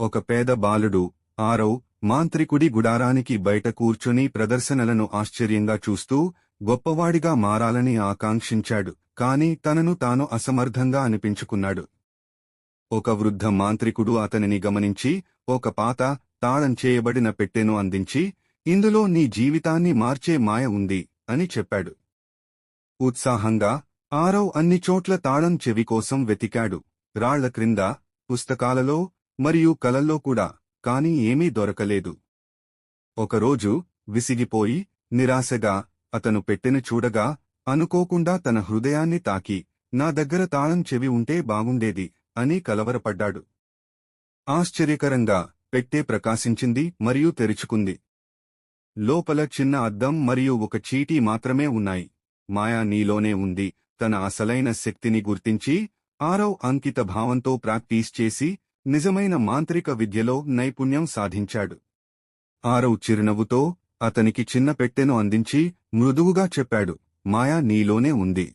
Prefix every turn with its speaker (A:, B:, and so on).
A: ఒక పేద బాలుడు ఆరవ్ మాంత్రికుడి గుడారానికి బయట కూర్చుని ప్రదర్శనలను ఆశ్చర్యంగా చూస్తూ గొప్పవాడిగా మారాలని ఆకాంక్షించాడు. కాని తనను తాను అసమర్థంగా అనిపించుకున్నాడు. ఒక వృద్ధ మాంత్రికుడు అతనిని గమనించి ఒక పాత తాళం చేయబడిన పెట్టెను అందించి ఇందులో నీ జీవితాన్ని మార్చే మాయ ఉంది అని చెప్పాడు. ఉత్సాహంగా ఆరవ్ అన్ని చోట్ల తాళం చెవి కోసం వెతికాడు. రాళ్ళ క్రింద పుస్తకాలలో మరియు కలల్లో కూడా కాని ఏమీ దొరకలేదు. ఒకరోజు విసిగిపోయి నిరాశగా అతను పెట్టెను చూడగా అనుకోకుండా తన హృదయాన్ని తాకి నా దగ్గర తాళం చెవి ఉంటే బాగుండేది అని కలవరపడ్డాడు. ఆశ్చర్యకరంగా పెట్టె ప్రకాశించింది మరియు తెరుచుకుంది. లోపల చిన్న అద్దం మరియు ఒక చీటీ మాత్రమే ఉన్నాయి. మాయా నీలోనే ఉంది తన అసలైన శక్తిని గుర్తించి ఆరవ్ అంకిత భావంతో ప్రాక్టీస్ చేసి నిజమైన మాంత్రిక విద్యలో నైపుణ్యం సాధించాడు. ఆరవ్ చిరునవ్వుతో అతనికి చిన్న పెట్టెను అందించి మృదువుగా చెప్పాడు మాయా నీలోనే ఉంది.